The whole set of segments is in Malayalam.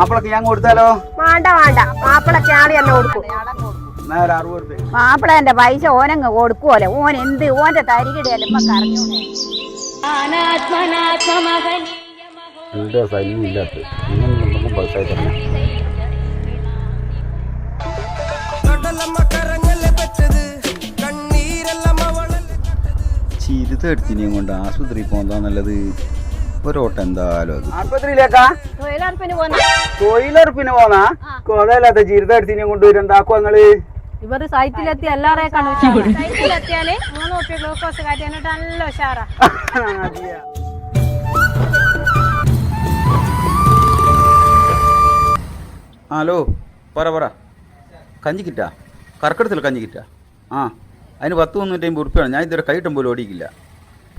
മാപ്പിളക്ക് ഞാൻ കൊടുത്താലോ? വേണ്ട വേണ്ട. മാപ്പിളക്ക് ആൾ തന്നെ കൊടുക്കും. എന്നാ എന്റെ പൈസ ഓനങ്ങ് കൊടുക്കുമല്ലോ ഓൻ എന്ത് ഓന്റെ തരികിടയല്ലേ ഇപ്പൊ ചിരുതെടുത്തിനെയും കൊണ്ട് ആശുപത്രി പോകാൻ നല്ലത്. ഒരോട്ടം എന്തായാലും അത്. ആശുപത്രിയിലേക്കാ തൊഴിലുറപ്പിന് പോന്ന. തൊഴിലുറപ്പിന് പോന്നാ? കൊതല്ലാത്ത ചിരുതെടുത്തിനെയും കൊണ്ട് എന്താക്കുവാ നിങ്ങൾ? ഇവർ സൈറ്റിലെത്തി എല്ലാവരെ കണ്ടു. സൈറ്റിലെത്തിയാൽ മൂന്ന് കുപ്പി ഗ്ലൂക്കോസ് നല്ല ഉഷാറാ. ഹലോ പറ പറ. കഞ്ഞി കിട്ടാ? കർക്കിടത്തിൽ കഞ്ഞി കിട്ടാ? ആ. അതിന് പത്ത് മുന്നൂറ്റമ്പത് ഉറുപ്പിയാണ്. ഞാൻ ഇതുവരെ കൈയിട്ടും പോലും ഓടിക്കില്ല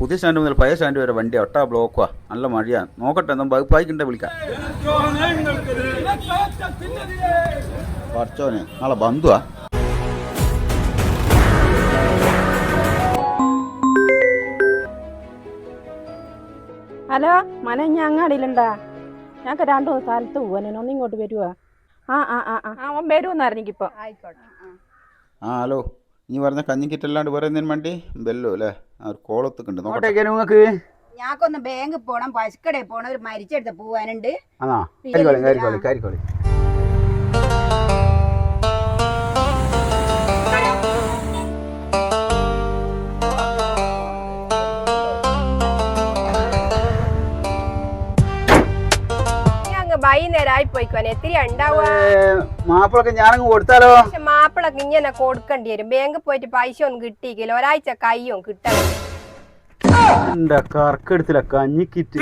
പുതിയ സ്റ്റാൻഡ് മുതൽ പഴയ സ്റ്റാൻഡ് വരെ വണ്ടി ഒട്ടാ ബ്ലോക്കുവാ. നല്ല മഴയാ. നോക്കട്ടെ നമ്മൾ വകുപ്പായിക്കണ്ടേ വിളിക്കാം. പഠിച്ചോനെ നാളെ ബന്ധുവാ. ഹലോ മന ഞാൻ അങ്ങാടിയിലുണ്ടാ? ഞങ്ങൾക്ക് രണ്ടു സ്ഥലത്ത് പോവാനോ. ഒന്ന് ഇങ്ങോട്ട് വരുവാ. ആ ആ ആ ആ. അവൻ വരുമെന്ന് അറിഞ്ഞിപ്പോ ആ ഹലോ. നീ പറഞ്ഞ കഞ്ഞി കിറ്റല്ലാണ്ട് വേറെ എന്തിനും വണ്ടി? ബെല്ലോ അല്ലേ? ആ ഒരു കോളത്തൊക്കെ ഉണ്ട്. നോക്കട്ടെ. നിങ്ങൾക്ക്? ഞാക്കൊന്ന് ബാങ്ക് പോണം പശുക്കടയിൽ പോണം ഒരു മരിച്ചെടുത്ത് പോവാനുണ്ട്. ആണോ? കരിക്കോളി കരിക്കോളി കരിക്കോളി അങ്ങ് വൈകുന്നേരം ആയി പോയിക്കോനെ എത്തിരി ഉണ്ടാവുക മാപ്പിളൊക്കെ ഞാനങ്ങ് കൊടുത്താലോ? മാപ്പിളക്ക് ഇങ്ങനെ കൊടുക്കേണ്ടി വരും ബാങ്കിൽ പോയിട്ട് പൈസ ഒന്നും കിട്ടിയില്ല ഒരാഴ്ച കയ്യും കിട്ടണം എന്റെ കറക്കെടുത്തില്ല കഞ്ഞി കിറ്റ്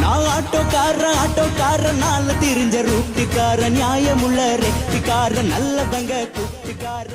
நான் ஆட்டோக்கார ஆட்டோக்கார நால தெரிஞ்ச ரூட்டுக்கார நியாயமுள்ள ரெட்டிக்கார நல்லதங்க குட்டிக்கார